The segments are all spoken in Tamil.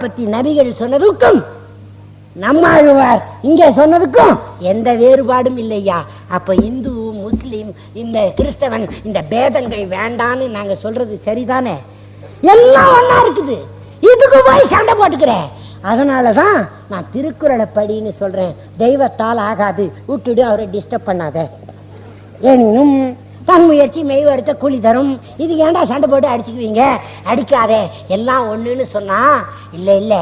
பத்தி நபிகள் சொன்னதுக்கும் நம்மாழ்வார் இங்கே சொன்னதுக்கும் எந்த வேறுபாடும் இல்லையா? அப்ப இந்து முஸ்லிம் இந்த கிறிஸ்தவன் இந்த பேதங்கள் வேண்டான்னு நாங்க சொல்றது சரிதானே? எல்லாம் ஒன்னா இருக்குது. இதுக்கு போய் சண்டை போட்டுக்கிறேன் அதனாலதான் நான் திருக்குறளை படின்னு சொல்றேன். தெய்வத்தால் ஆகாது. விட்டுடு அவரை டிஸ்டர்ப் பண்ணாத. எனினும் முயற்சி மெய் வருத்த கூலி தரும். இது ஏன்டா சண்டை போட்டு அடிச்சுக்குவீங்க? அடிக்காதே. எல்லாம் ஒண்ணுன்னு சொன்னா இல்ல இல்ல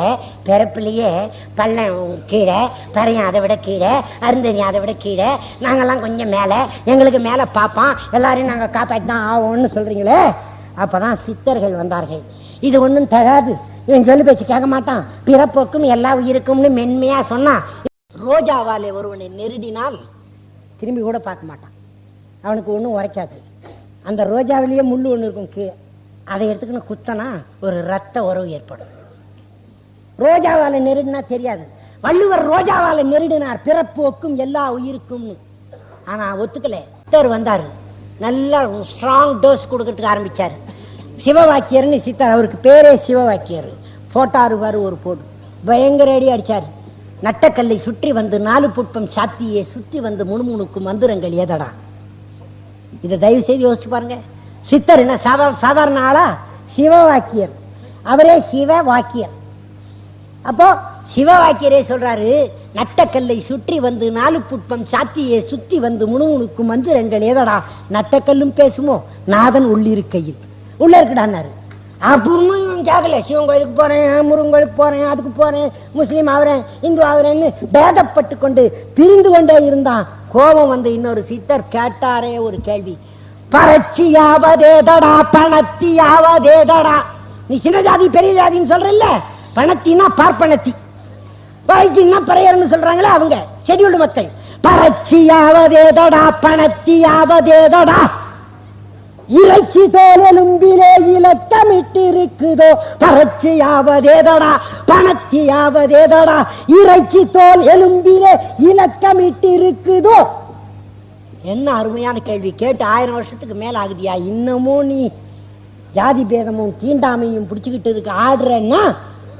பிறப்புலயே பள்ளம் கீழே பறையன் அதை விட கீழே அருந்தனி அதை விட கீழே நாங்கெல்லாம் கொஞ்சம் மேலே எங்களுக்கு மேலே பார்ப்போம் எல்லாரையும் நாங்கள் காப்பாற்றி தான் ஆவோம்னு சொல்றீங்களே? அப்பதான் சித்தர்கள் வந்தார்கள். இது ஒன்றும் தகாது. இவன் சொல்லி பேச்சு கேட்க மாட்டான். பிறப்போக்கும் எல்லா உயிருக்கும்னு மென்மையா சொன்னான் ரோஜாவாலே ஒருவனை நெருடினால் திரும்பி கூட பார்க்க மாட்டான். அவனுக்கு ஒன்றும் உரைக்காது. அந்த ரோஜாவிலேயே முள் ஒன்று இருக்கும் கீழே. அதை எடுத்துக்கணும் குத்தனா ஒரு ரத்த உறவு ஏற்படும். ரோஜாவால் நெருடினா தெரியாது. வள்ளுவர் ரோஜாவால நெருடினார். பிறப்போக்கும் எல்லா உயிருக்கும்னு. ஆனா ஒத்துக்கல. சித்தர் வந்தாரு. நல்லா ஸ்ட்ராங் டோஸ் கொடுக்கறதுக்கு ஆரம்பிச்சாரு. சிவவாக்கியர்னு சித்தர் அவருக்கு பேரே சிவவாக்கியர். போட்டாரு பாரு ஒரு போடு பயங்கர அடி அடிச்சாரு. நட்டக்கல்லை சுற்றி வந்து நாலு புட்பம் சாத்தியே சுத்தி வந்து முணுமுணுக்கும் மந்திரங்கள் ஏதடா? இதை தயவு செய்து யோசிச்சு பாருங்க. சித்தர் என்ன சாதாரண ஆளா? சிவ வாக்கியர் அவரே சிவ வாக்கியர் அப்போ சிவ வாக்கியரே சொல்றாரு நட்டக்கல்லை சுற்றி வந்து நாலு புட்பம் சாத்தியே சுத்தி வந்து முணுமுணுக்கும் மந்திரங்கள் ஏதடா? நட்டக்கல்லும் பேசுமோ? நாதன் உள்ளிருக்கையில். உள்ள இருக்குடான்னாரு. அப்புறமும் கேட்கல சிவன் கோயிலுக்கு போறேன் முருகன் கோயிலுக்கு போறேன் அதுக்கு போறேன் முஸ்லீம் ஆகுறேன் இந்து ஆகுறேன்னு பேதப்பட்டு கொண்டு பிரிந்து கொண்டே இருந்தான். கோபம் வந்து இன்னொரு சித்தர் கேட்டாரே ஒரு கேள்வி. பரட்சியாவதேதடா பணத்தியாவதேதடா. நீ சின்ன ஜாதி பெரிய ஜாதின்னு சொல்றல்ல? பணத்தினா பார்ப்பனத்தி. பழச்சின்னா பறையர்னு சொல்றாங்களே அவங்க ஷெட்யூல்டு மக்கள். பரட்சியாவதேதடா பணத்தியாவதேதடா. இறைச்சி தோல் எலும்பிலே இலக்கமிட்டு இருக்குதோ பறச்சியாவதேதடா பணத்தியாவதேதடா இறைச்சி தோல் எலும்பிலே இலக்கமிட்டு இருக்குதோ என்ன அருமையான கேள்வி. கேட்டு ஆயிரம் வருஷத்துக்கு மேல ஆகுதியா இன்னமும் நீ ஜாதி பேதமும் தீண்டாமையும் பிடிச்சுக்கிட்டு இருக்க ஆடுறன்னா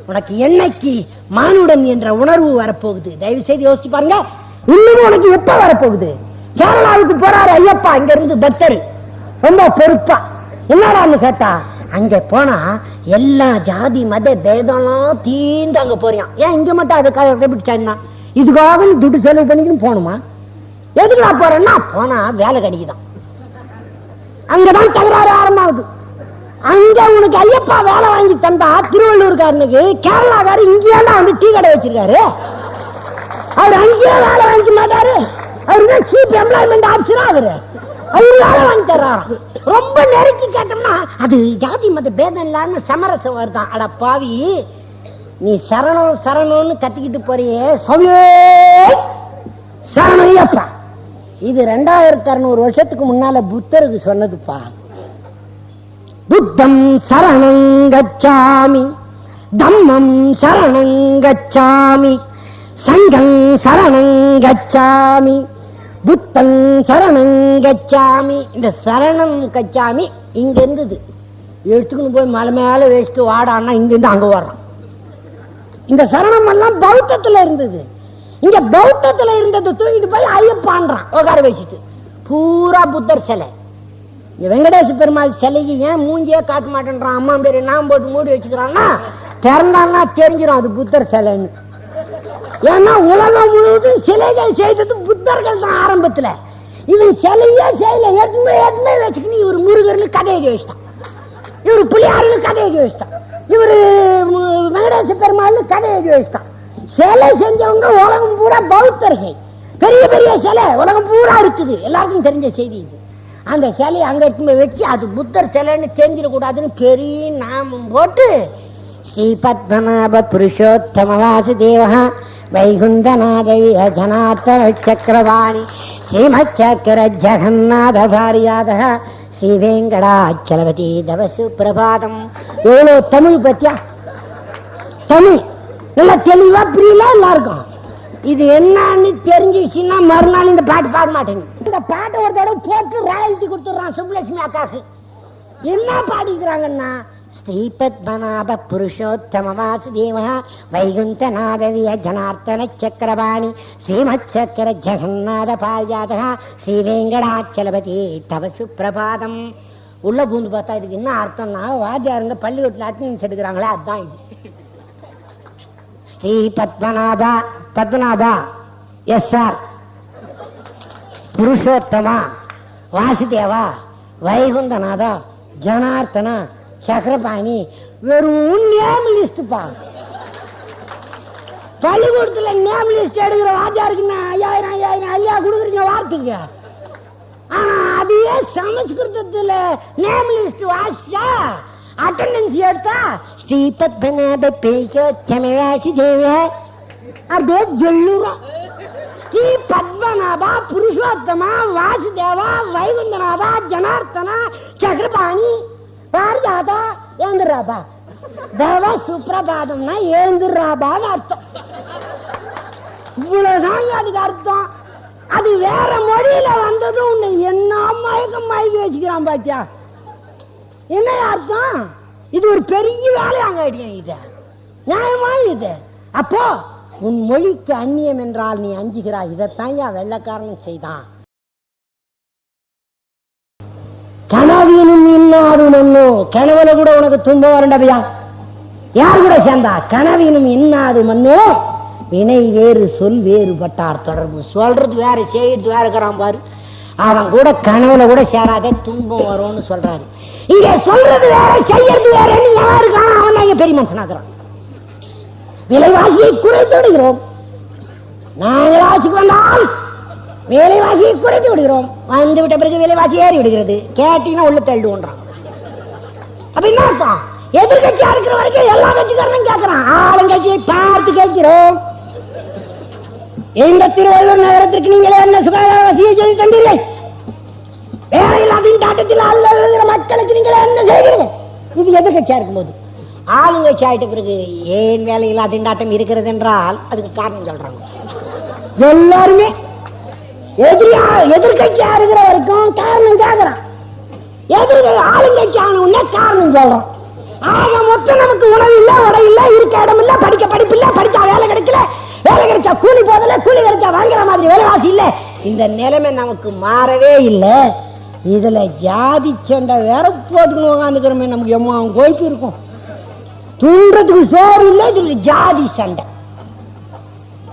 உனக்கு என்னைக்கு மானுடன் என்ற உணர்வு வரப்போகுது? தயவு செய்து யோசிச்சு பாருங்க. இன்னமும் உனக்கு எப்ப வரப்போகுது? கேரளாவுக்கு போறாரு ஐயப்பா இங்க இருந்து பக்தர். ரொம்ப பொறுப்பா. என்னடான்னு கேட்டா? அங்க போனா எல்லா ஜாதி மத பேதம்லாம் தீந்து அங்க போறியான் ஏன் இங்க மட்டும் அதுக்காக கடைபிடிச்சான்னா இதுக்காக துட்டு செலவு பண்ணிக்கணும் போகணுமா? எதுக்கு நான் போறேன்னா போனா வேலை கிடைக்குதான். அங்கதான் தகராறு ஆரம்பமாகுது. அங்க உனக்கு ஐயப்பா வேலை வாங்கி தந்தா திருவள்ளூர்காரனுக்கு கேரளாக்காரு இங்கேயே வந்து டீ கடை வச்சிருக்காரு. அவர் அங்கேயே வேலை வாங்கிக்க மாட்டாரு அவரு சீப் எம்ப்ளாய்மெண்ட் ஆப்ஷனா அவரு அவரு வாங்கி தர்றாராம் ரொம்ப நெருக்கி கேட்டோம்னா அது ஜாதி மத பேதம் இல்லாம சமரசம் வருதான் அட பாவி நீ சரணம் சரணம்னு கத்திக்கிட்டு போறியே சோமியே! சரணையப்பா இது ரெண்டாயிரத்தி அறுநூறு வருஷத்துக்கு முன்னால புத்தருக்கு சொன்னதுப்பா. புத்தம் சரணங்கச்சாமி தம்மம் சரணங்கச்சாமி சங்கம் சரணங்கச்சாமி. புத்தம் சரணங்கச்சாமி இந்த சரணம் கச்சாமி இங்க இருந்தது. எடுத்துக்கணும் போய் மலை மேல வச்சுட்டு வாடான்னா இங்க இருந்து அங்க வர்றான். இந்த சரணம் எல்லாம் பௌத்தத்துல இருந்தது. இங்க பௌத்தத்துல இருந்தது தூக்கிட்டு போய் ஐயப்பான்றான். உட்கார வச்சுட்டு. பூரா புத்தர் சிலை. இந்த வெங்கடேச பெருமாள் சிலைக்கு ஏன் மூஞ்சியே காட்ட மாட்டேன்றான்? அம்மா பேரு நான் போட்டு மூடி வச்சுக்கிறான்னா திறந்தான்னா தெரிஞ்சிடும் அது புத்தர் சிலைன்னு. ஏன்னா உலகம் முழுவதும் சிலைகள் செய்தது புத்தர்கள் தான் ஆரம்பத்தில். இவன் சிலையே செய்யல. எட்டுமே எட்டுமே வச்சுக்கின்னு இவர் முருகர்னு கதை எழுதி இவர் பிள்ளையாருன்னு கதை எழுதி இவர் வெங்கடேச பெருமாள்னு கதை எழுதி சிலை செஞ்சவங்க உலகம் பூரா பௌத்தர்கள். பெரிய பெரிய சிலை உலகம் பூரா இருக்குது. எல்லாருக்கும் தெரிஞ்ச செய்தி இது. அந்த சிலையை அங்கே எடுத்துமே போய் வச்சு அது புத்தர் சிலைன்னு தெரிஞ்சிடக்கூடாதுன்னு பெரிய நாமம் போட்டு ஸ்ரீ பத்மநாப புருஷோத்தம வாசுதேவ வைகுந்தநாதை ஜனாத்தர சக்கரவாணி ஸ்ரீமச்சக்கர ஜெகநாத பாரியாத ஸ்ரீ தவசு பிரபாதம். எவ்வளோ தமிழ் பத்தியா? தமிழ். நல்லா தெளிவா புரியல எல்லாருக்கும்? இது என்னன்னு தெரிஞ்சிச்சுன்னா மறுநாள் இந்த பாட்டு பாட மாட்டேங்க இந்த பாட்டை ஒரு தடவை போட்டு ராயல்ட்டி கொடுத்துட்றான் சுப்புலட்சுமி அக்காக்கு என்ன பாடிக்கிறாங்கன்னா ஸ்ரீபத்மநாப புருஷோத்தம வாசுதேவ வைகுந்தநாதவிய ஜனார்த்தன சக்கரபாணி ஸ்ரீமத் சக்கர ஜெகநாத பாரிஜாதக ஸ்ரீ வெங்கடாச்சலபதி தவ சுப்பிரபாதம் உள்ள பூந்து பார்த்தா இதுக்கு என்ன அர்த்தம்னா வாத்தியாருங்க பள்ளிக்கூட்டில் அட்டண்டன்ஸ் எடுக்கிறாங்களே அதுதான் இது. ஸ்ரீ பத்மநாபா பத்மநாபா எஸ் சார் புருஷோத்தமா வாசுதேவா வைகுந்தநாதா ஜனார்த்தனா சக்கரபாணி வெறும் நேம் லிஸ்ட்ப்பா பள்ளிக்கூடத்தில் நேம் லிஸ்ட் எடுக்கிற வாத்தியாருக்கு நான் ஐயாயிரம் ஐயாயிரம் ஐயா கொடுக்குறீங்க வார்த்தைக்கு. ஆனால் அதையே சமஸ்கிருதத்தில் நேம் லிஸ்ட் வாசிச்சா அட்டண்டன்ஸ் எடுத்தா ஸ்ரீபத் பேசோ தமிழாசி தேவ. அப்படியே ஜொல்லுறோம் ஸ்ரீ பத்மநாபா புருஷோத்தமா வாசுதேவா வைகுந்தநாதா ஜனார்த்தனா சக்கரபாணி. பாரிஜாதா ஏந்திராபா தேவ சுப்பிரபாதம்னா எழுந்துடுறாபான்னு அர்த்தம். இவ்வளவுதான் அதுக்கு அர்த்தம். அது வேற மொழியில வந்ததும் உன்னை என்ன மயக்கம் மயக்கி வச்சுக்கிறான் பாத்தியா? என்ன அர்த்தம்? இது ஒரு பெரிய வேலையாங்க இது. நியாயமா இது? அப்போ உன் மொழிக்கு அந்நியம் என்றால் நீ அஞ்சுகிறாய். இதைத்தான் என் வெள்ளக்காரன் செய்தான். கனவினும் இன்னாது மண்ணோ கனவுல கூட உனக்கு துன்பம் வரண்டபியா யார் கூட சேர்ந்தா? கனவினும் இன்னாது மண்ணோ. வினை வேறு சொல் வேறுபட்டார் தொடர்பு. சொல்றது வேற செய்யறது வேற இருக்கிறான் பாரு. அவன் கூட கனவுல கூட சேராத துன்பம் வரும்னு சொல்றாரு. இங்க சொல்றது வேற செய்யறது வேற எவன் அவன் தான் பெரிய மனுஷனாக்குறான் விலைவாசியை குறைத்து விடுகிறோம். நாங்கள் ஆட்சிக்கு வந்தால் வேலைவாசியை குறைத்து விடுகிறோம். வந்து விட்ட பிறகு வேலைவாசி ஏறி விடுகிறது. கேட்டீங்கன்னா உள்ள தள்ளுவோன்றான். அப்ப என்ன அர்த்தம்? எதிர்கட்சியா இருக்கிற வரைக்கும் எல்லா கட்சிக்காரனும் கேட்கிறான். ஆளுங்கட்சியை பார்த்து கேட்கிறோம். இந்த திருவள்ளுவர் நகரத்திற்கு நீங்களே என்ன சுகாதார வசதியை செய்து தந்தீர்கள்? வேலையில்லா திண்டாட்டத்தில் அல்ல மக்களுக்கு நீங்களே என்ன செய்கிறீர்கள்? இது எதிர்கட்சியா இருக்கும்போது. ஆளுங்கட்சி ஆயிட்ட பிறகு ஏன் வேலையில்லா திண்டாட்டம் இருக்கிறது என்றால் அதுக்கு காரணம் சொல்றாங்க. எல்லாருமே எதிரியா எதிர்கட்சியா இருக்கிற வரைக்கும் காரணம் கேட்கிறான் எதிர் ஆளுங்கட்சி ஆன காரணம் சொல்றோம் ஆக மொத்தம் நமக்கு உணவு இல்ல உடை இல்ல இருக்க இடம் இல்ல படிக்க படிப்பு இல்ல படிச்சா வேலை கிடைக்கல வேலை கிடைச்சா கூலி போதல கூலி கிடைச்சா வாங்குற மாதிரி வேலைவாசி இல்ல. இந்த நிலைமை நமக்கு மாறவே இல்லை. இதுல ஜாதி சண்டை வேற போட்டுக்கணும் உட்காந்துக்கிறோமே நமக்கு எம்மா கொழுப்பு இருக்கும். தூண்டுறதுக்கு சோறு இல்லை இதுல ஜாதி சண்டை.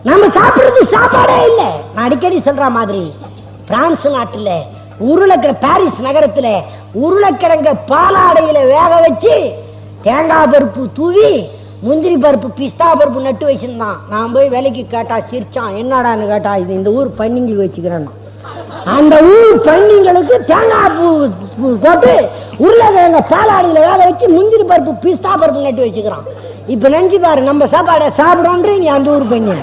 நம்ம சாப்பிடுறது சாப்பாடே இல்லை. நான் அடிக்கடி சொல்ற மாதிரி பிரான்ஸ் நாட்டுல உருளைக்கிழ பாரிஸ் நகரத்துல உருளைக்கிழங்க பாலாடையில வேக வச்சு தேங்காய் பருப்பு தூவி முந்திரி பருப்பு பிஸ்தா பருப்பு நட்டு வச்சிருந்தான் நான் போய் விலைக்கு கேட்டா சிரிச்சான் என்னடான்னு கேட்டா இது இந்த ஊர் பன்னிங்களுக்கு வச்சுக்கிறேன். அந்த ஊர் பன்னிங்களுக்கு தேங்காய் பூ போட்டு உருளைக்கிழங்க பாலாடையில வேக வச்சு முந்திரி பருப்பு பிஸ்தா பருப்பு நட்டு வச்சுக்கிறான். இப்ப நெஞ்சு பாரு நம்ம சாப்பாடை சாப்பிடோன்றீங்க அந்த ஊர் பண்ணி